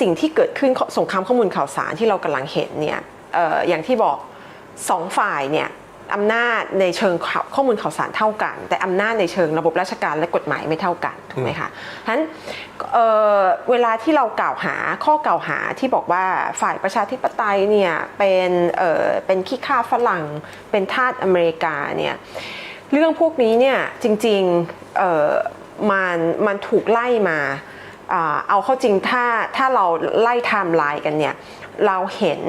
สิ่งที่เกิดขึ้นสงครามข้อมูลข่าวสารที่เรากำลังเห็นเนี่ยอออย่างที่บอกสองฝ่ายเนี่ยอำนาจในเชิงข้อมูลข่าวสารเท่ากัน แต่อำนาจในเชิงระบบราชการและกฎหมายไม่เท่ากันถูกไหมคะฉะนั้นเเวลาที่เรากล่าวหาข้อกล่าวหาที่บอกว่าฝ่ายประชาธิปไตยเนี่ยเป็นเเป็นขี้ข้าฝรั่ง เป็นทาสอเมริกาเนี่ยเรื่องพวกนี้เนี่ยจริงๆมันมันถูกไล่มา เอาเข้าจริงถ้าถ้าเราไล่ไทม์ไลน์กันเนี่ยเราเห็น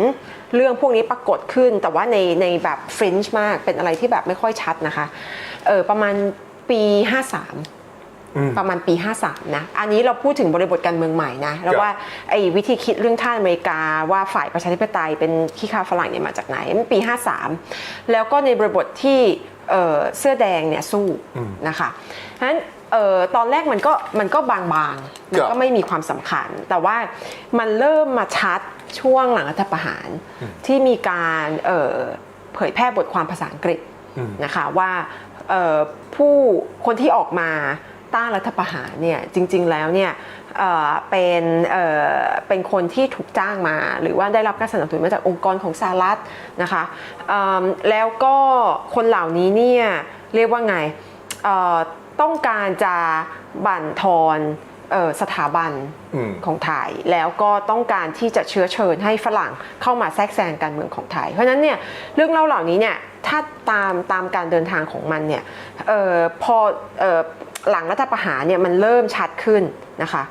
เรื่องพวกนี้ปรากฏขึ้น แต่ว่าในในแบบฟรินช์มากเป็นอะไรที่แบบไม่ค่อยชัดนะคะเออประมาณปี 53อืมประมาณปี 53 นะ อันนี้เราพูดถึงบริบทการเมืองใหม่นะ แล้วว่าไอ้วิธีคิดเรื่องท่าสอเมริกาว่าฝ่ายประชาธิปไตยเป็นขี้ข้าฝรั่งเนี่ยมาจากไหนมันปี 53 แล้วก็ในบริบทที่เอ่อเสื้อแดงเนี่ยสู้นะคะฉะนั้น เอ่อตอนแรกมันก็มันก็บางๆ มันก็ไม่มีความสำคัญ แต่ว่ามันเริ่มมาชัดช่วงหลังรัฐประหารที่มีการเอ่อเผยแพร่บทความภาษาอังกฤษนะคะว่าเอ่อผู้คนที่ออกมาต้านรัฐประหารเนี่ยจริง ๆแล้วเนี่ยเอ่อเป็นเอ่อเป็นคนที่ถูกจ้างมา หรือว่าได้รับการสนับสนุนมาจากองค์กรของสหรัฐนะคะเอิ่มแล้วก็คนเหล่านี้เนี่ยเรียกว่าไงเอ่อ ต้องการจะบั่นทอนเอ่อสถาบันอืมของไทย แล้วก็ต้องการที่จะเชื้อเชิญให้ฝรั่งเข้ามาแทรกแซงการเมืองของไทย เพราะฉะนั้นเนี่ยเรื่องเล่าเหล่านี้เนี่ยถ้าตามตามการเดินทางของมันเนี่ยเออพอเออหลังรัฐประหารเนี่ยมันเริ่มชัดขึ้นนะคะ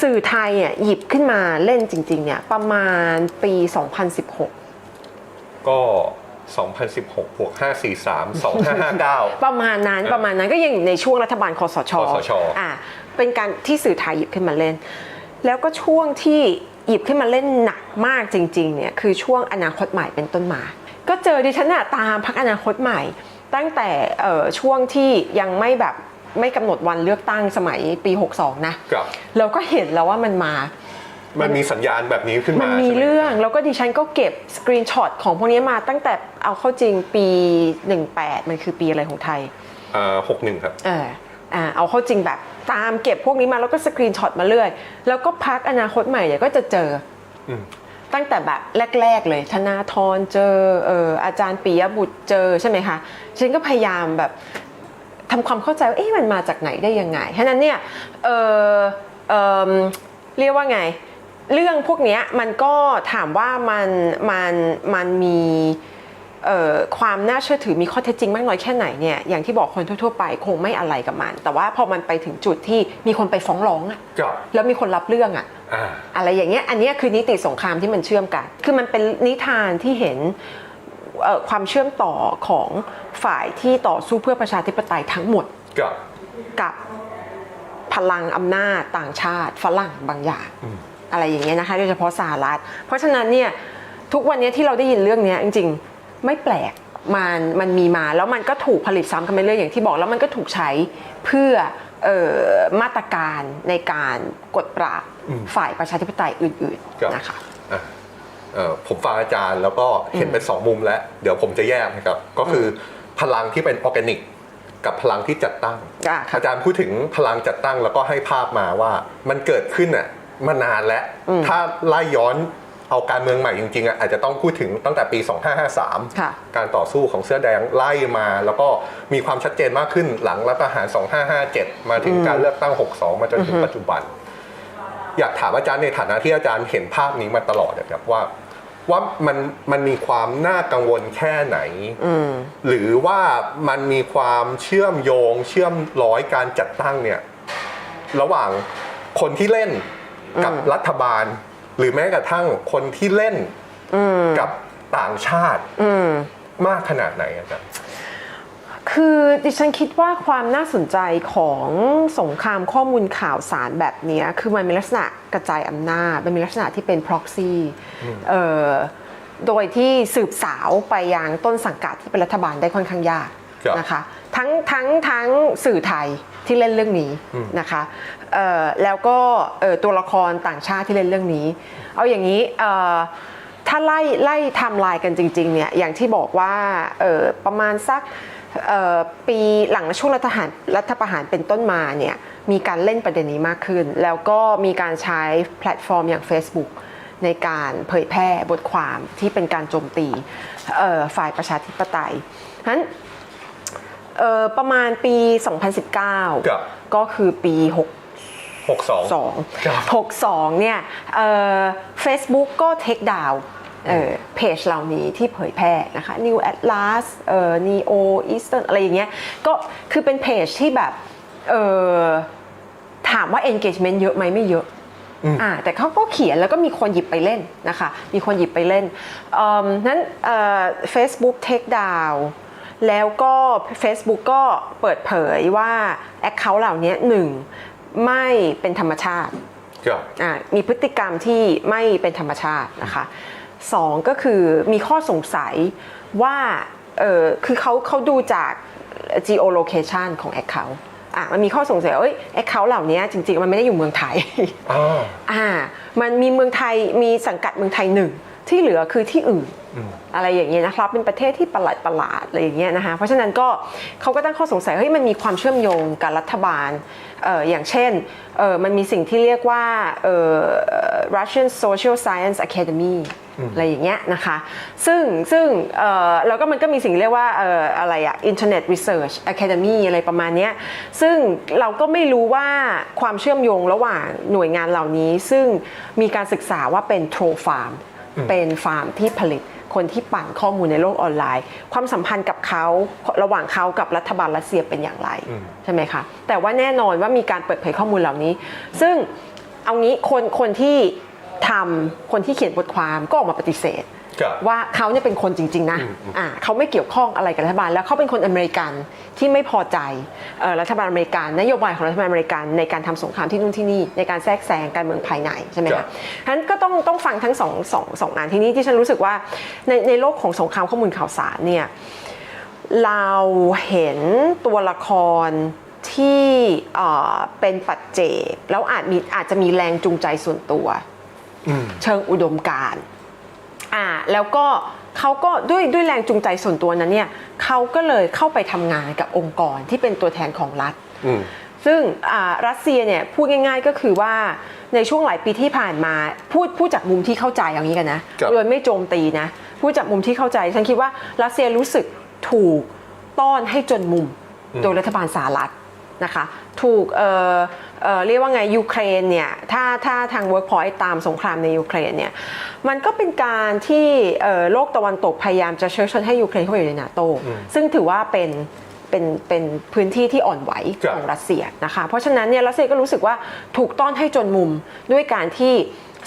สื่อไทยเนี่ยหยิบขึ้นมาเล่นจริงๆเนี่ยประมาณปี 2016 ก็ 2016บวก543 2559 ประมาณนั้นประมาณนั้นก็ยังอยู่ในช่วงรัฐบาลคอสชคสชอ่าเป็นการที่สื่อไทยหยิบขึ้นมาเล่น แล้วก็ช่วงที่หยิบขึ้นมาเล่นหนักมากจริงๆเนี่ยคือช่วงอนาคตใหม่เป็นต้นมา ก็เจอดิฉันน่ะตามพักอนาคตใหม่ ตั้งแต่เอ่อช่วงที่ยังไม่แบบไม่กำหนดวันเลือกตั้งสมัยปี 62 นะกับเราก็เห็นแล้วว่ามันมา มันมีสัญญาณแบบนี้ขึ้นมา มันมีใช่ไหเรื่องแล้วก็ดิฉันก็เก็บสกรีนช็อตของพวกนี้มาตั้งแต่เอาเข้าจริงปี 18 มันคือปีอะไรของไทยอ่า61ครับเอออ่าเอาเข้าจริงแบบตามเก็บพวกนี้มาแล้วก็สกรีนช็อตมาเรื่อย แล้วก็พักอนาคตใหม่เนี่ยก็จะเจออมตั้งแต่แบบแรก ๆ เลยธนาธรเจอเอออาจารย์ปิยบุตรเจอใช่ไหมคะฉันก็พยายามแบบทำความเข้าใจว่าเอ๊ะมันมาจากไหนได้ยังไงฉะนั้นเนี่ยเออเออเรียกว่าไง เรื่องพวกเนี้ยมันก็ถามว่ามันมันมันมีเอ่อความน่าเชื่อถือมีข้อเท็จจริงมากน้อยแค่ไหนเนี่ยอย่างที่บอกคนทั่วๆไปคงไม่อะไรกับมัน แต่ว่าพอมันไปถึงจุดที่มีคนไปฟ้องร้องอะกับแล้วมีคนรับเรื่องอะอ่าอะไรอย่างเงี้ยอันเนี้ยคือนิติสงครามที่มันเชื่อมกัน คือมันเป็นนิทานที่เห็นเอ่อความเชื่อมต่อของฝ่ายที่ต่อสู้เพื่อประชาธิปไตยทั้งหมดกับกับพลังอำนาจต่างชาติฝรั่งบางอย่าง อะไรอย่างเงี้ยนะคะโดยเฉพาะสหรัฐ เพราะฉะนั้นเนี่ยทุกวันนี้ที่เราได้ยินเรื่องเนี้ยจริงๆ ไม่แปลกมันมันมีมาแล้วมันก็ถูกผลิตซ้ำกันไปเรื่อยอย่างที่บอกแล้วมันก็ถูกใช้เพื่อเอ่อมาตรการในการกดปราบฝ่ายประชาธิปไตยอื่นครับๆนะคะอะเอ่อผมฟังอาจารย์แล้วก็เห็นเป็นสองมุมแล้ว เดี๋ยวผมจะแยกนะครับ ก็คือพลังที่เป็นออร์แกนิก กับพลังที่จัดตั้งอะครับอาจารย์พูดถึงพลังจัดตั้งแล้วก็ให้ภาพมาว่ามันเกิดขึ้นอะ มานานแล้ว ถ้าไล่ย้อนเอาการเมืองใหม่จริงๆอะอาจจะต้องพูดถึงตั้งแต่ปี 2553ค่ะการต่อสู้ของเสื้อแดงไล่มา แล้วก็มีความชัดเจนมากขึ้นหลังรัฐประหาร 2557 มาถึงการเลือกตั้ง 62 มาจนถึงปัจจุบัน อยากถามอาจารย์ในฐานะที่อาจารย์เห็นภาพนี้มาตลอดนะครับว่า ว่ามันมันมีความน่ากังวลแค่ไหน หรือว่ามันมีความเชื่อมโยง เชื่อมร้อยการจัดตั้งเนี่ย ระหว่างคนที่เล่น กับรัฐบาล หรือแม้กระทั่งคนที่เล่นกับต่างชาติมากขนาดไหนอาจารย์คือดิฉันคิดว่าความน่าสนใจของสงครามข้อมูลข่าวสารแบบเนี้ยคือมันมีลักษณะกระจายอำนาจ มันมีลักษณะที่เป็น proxy เอ่อโดยที่สืบสาวไปยังต้นสังกัดที่เป็นรัฐบาลได้ค่อนข้างยากครับ นะคะทั้งทั้งทั้งสื่อไทยที่เล่นเรื่องนี้นะคะเอ่อแล้วก็เอ่อตัวละครต่างชาติที่เล่นเรื่องนี้ เอาอย่างนี้เอ่อถ้าไล่ไล่ไทำลายกันจริงๆเนี่ยอย่างที่บอกว่าเอ่อประมาณสักเอ่อปีหลังช่วงรัฐประหารรัฐประหารเป็นต้นมาเนี่ยมีการเล่นประเด็นนี้มากขึ้น แล้วก็มีการใช้แพลตฟอร์มอย่าง Facebook ในการเผยแพร่บทความที่เป็นการโจมตีเอ่อฝ่ายประชาธิปไตยฉะนั้น เอ่อประมาณปี 2019 ครับ ก็คือปี6 62ครับ2 62 เนี่ยเอ่อ Facebook ก็เทคดาวเอ่อเพจเหล่านี้ที่เผยแพร่นะคะ New Atlas เอ่อ Neo Eastern อะไรอย่างเงี้ยก็คือเป็นเพจที่แบบเอ่อถามว่า engagement เยอะไหมไม่เยอะอ่าแต่เขาก็เขียนแล้วก็มีคนหยิบไปเล่นนะคะ มีคนหยิบไปเล่นเอิ่มนั้นเอ่อ Facebook take down แล้วก็ Facebook ก็เปิดเผยว่า Account เหล่านี้หนึ่งไม่เป็นธรรมชาติครับอ่ามีพฤติกรรมที่ไม่เป็นธรรมชาตินะคะสองก็คือมีข้อสงสัยว่าเออคือเขาเขาดูจาก geolocation ของ Account อะมันมีข้อสงสัยว่าเอ้ย Account เหล่านี้จริงๆ มันไม่ได้อยู่เมืองไทยอ่าอ่ามันมีเมืองไทยมีสังกัดเมืองไทยหนึ่งที่เหลือคือที่อื่น อะไรอย่างเงี้ยนะครับเป็นประเทศที่ประหลาดประหลาดๆอะไรอย่างเงี้ยนะคะเพราะฉะนั้นก็เขาก็ตั้งข้อสงสัยเฮ้ยมันมีความเชื่อมโยงกับรัฐบาลเอออย่างเช่นเออมันมีสิ่งที่เรียกว่าเออ Russian Social Science Academy อะไรอย่างเงี้ยนะคะ ซึ่งซึ่งเออแล้วก็มันก็มีสิ่งเรียกว่าเอออะไรอะ Internet Research Academy อะไรประมาณเนี้ยซึ่งเราก็ไม่รู้ว่าความเชื่อมโยงระหว่างหน่วยงานเหล่านี้ ซึ่งมีการศึกษาว่าเป็น troll farm เป็นฟาร์มที่ผลิต คนที่ปั่นข้อมูลในโลกออนไลน์ ความสัมพันธ์กับเขาระหว่างเขากับรัฐบาลรัสเซียเป็นอย่างไรใช่ไหมคะแต่ว่าแน่นอนว่ามีการเปิดเผยข้อมูลเหล่านี้ ซึ่งเอางี้คนคนที่ทำคนที่เขียนบทความก็ออกมาปฏิเสธครับ ว่าเขาเนี่ยเป็นคนจริง ๆ นะอืมอืมอ่าเขาไม่เกี่ยวข้องอะไรกับรัฐบาล แล้วเขาเป็นคนอเมริกันที่ไม่พอใจเอ่อรัฐบาลอเมริกันนโยบายของรัฐบาลอเมริกันในการทำสงครามที่นู่นที่นี่ในการแทรกแซงการเมืองภายในใช่ไหมครัคะบฉะนั้นก็ต้องต้องฟังทั้งสองสองสองงานที่นี้ที่ฉันรู้สึกว่าในในโลกของสงครามข้อมูลข่าวสารเนี่ยเราเห็นตัวละครที่เอ่อเป็นปัจเจกแล้วอาจมีอาจจะมีแรงจูงใจส่วนตัวอืมเชิงอุดมการณ์ อ่าแล้วก็เขาก็ด้วยด้วยแรงจูงใจส่วนตัวนั้นเนี่ยเขาก็เลยเข้าไปทำงานกับองค์กรที่เป็นตัวแทนของรัฐอืมซึ่งอ่ารัสเซียเนี่ยพูดง่าย ๆก็คือว่าในช่วงหลายปีที่ผ่านมาพูดพูดจากมุมที่เข้าใจอย่างนี้กันนะครับโดยไม่โจมตีนะพูดจากมุมที่เข้าใจ ฉันคิดว่ารัสเซียรู้สึกถูกต้อนให้จนมุมโดยรัฐบาลสหรัฐ นะคะถูกเอ่อเอ่อเรียกว่าไงยูเครนเนี่ยถ้าถ้าทาง Workpoint ตามสงครามในยูเครนเนี่ยมันก็เป็นการที่เอ่อโลกตะวันตกพยายามจะเชิญชวนให้ยูเครนเข้าไปอยู่ในนาโตซึ่งถือว่าเป็นเป็นเป็นพื้นที่ที่อ่อนไหวครับของรัสเซียนะคะเพราะฉะนั้นเนี่ยรัสเซียก็รู้สึกว่าถูกต้อนให้จนมุมด้วยการที่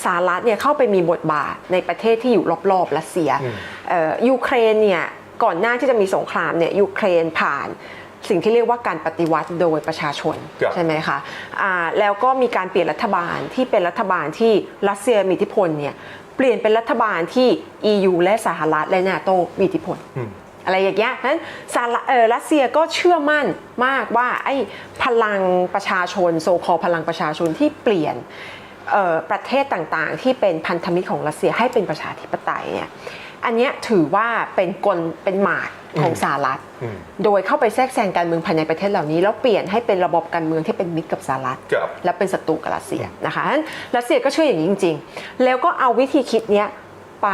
สหรัฐเนี่ยเข้าไปมีบทบาทในประเทศที่อยู่รอบๆรัสเซียเอ่อยูเครนเนี่ยก่อนหน้าที่จะมีสงครามเนี่ยยูเครนผ่าน สิ่งที่เรียกว่าการปฏิวัติโดยประชาชนครับใช่ไหมคะอ่าแล้วก็มีการเปลี่ยนรัฐบาลที่เป็นรัฐบาลที่รัสเซียมีอิทธิพลเนี่ยเปลี่ยนเป็นรัฐบาลที่ EU และสหรัฐและนาโตมีอิทธิพลอะไรอย่างเงี้ยนั้นสหรัฐเอ่อรัสเซียก็เชื่อมั่นมากว่าไอ้พลังประชาชน โซคอพลังประชาชนที่เปลี่ยนเอ่อประเทศต่างๆ ที่เป็นพันธมิตรของรัสเซียให้เป็นประชาธิปไตยเนี่ยอันเนี้ยถือว่าเป็นกลเป็นหมาก ของสหรัฐอืมโดยเข้าไปแทรกแซงการเมืองภายในประเทศเหล่านี้ แล้วเปลี่ยนให้เป็นระบบการเมืองที่เป็นมิตรกับสหรัฐครับและเป็นศัตรูกับรัสเซียนะคะฉะนั้นรัสเซียก็เชื่ออย่างนี้จริง ๆ แล้วก็เอาวิธีคิดเนี้ยไป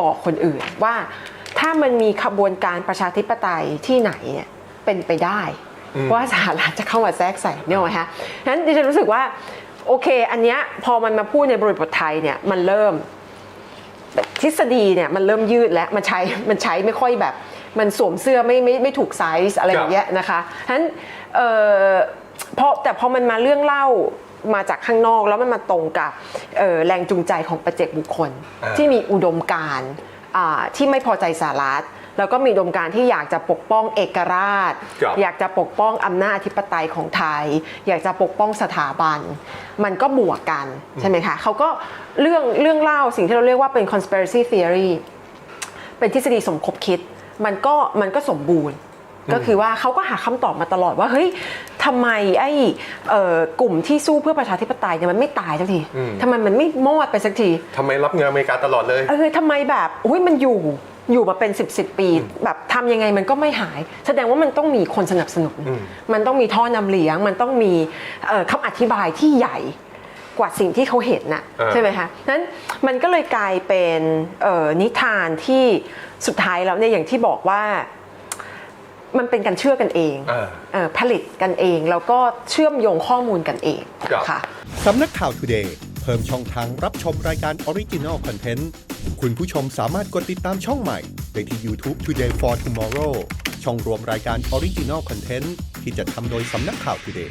บอกคนอื่นว่าถ้ามันมีขบวนการประชาธิปไตยที่ไหนเนี่ยเป็นไปได้ ว่าสหรัฐจะเข้ามาแทรกแซงเนี่ยหรอฮะฉะนั้นดิฉันรู้สึกว่าโอเค อันเนี้ยพอมันมาพูดในบริบทไทยเนี่ยมันเริ่มทฤษฎีเนี่ยมันเริ่มยืดแล้วมันใช้มันใช้ไม่ค่อยแบบ มันสวมเสื้อไม่ไม่ไม่ถูกไซส์อะไรอย่างเงี้ยนะคะฉะนั้นเอ่อพอแต่พอมันมาเรื่องเล่ามาจากข้างนอกแล้วมันมาตรงกับเอ่อแรงจูงใจของประเจกบุคคลอ่าที่มีอุดมการณ์อ่าที่ไม่พอใจสหรัฐแล้วก็มีอุดมการณ์ที่อยากจะปกป้องเอกราชครับอยากจะปกป้องอำนาจอธิปไตยของไทย อยากจะปกป้องสถาบัน มันก็บวกกันใช่ไหมคะเขาก็เรื่องเรื่องเล่าสิ่งที่เราเรียกว่าเป็น conspiracy theory เป็นทฤษฎีสมคบคิด มันก็มันก็สมบูรณ์ ก็คือว่าเขาก็หาคำตอบมาตลอดว่าเฮ้ยทำไมไอ้เอ่อกลุ่มที่สู้เพื่อประชาธิปไตยเนี่ยมันไม่ตายสักทีอืมทำไมมันไม่มอดไปสักทีทำไมรับเงินอเมริกาตลอดเลยเออทำไมแบบอุ้ยมันอยู่อยู่มาเป็น 10บสปี แบบทำยังไงมันก็ไม่หาย แสดงว่ามันต้องมีคนสนับสนุนอืมมันต้องมีท่อนำเลี้ยง มันต้องมีเอ่อคำอธิบายที่ใหญ่ กว่าสิ่งที่เขาเห็นน่ะอ่าใช่ไหมคะนั้นมันก็เลยกลายเป็นเอ่อนิทานที่สุดท้ายแล้วเนี่ยอย่างที่บอกว่ามันเป็นการเชื่อกันเองอ่าเอ่อผลิตกันเอง แล้วก็เชื่อมโยงข้อมูลกันเองครับค่ะสำนักข่าว Today เพิ่มช่องทางรับชมรายการ Original Content คุณผู้ชมสามารถกดติดตามช่องใหม่ ได้ที่ YouTube Today for Tomorrow ช่องรวมรายการ Original Content ที่จะทำโดยสำนักข่าว Today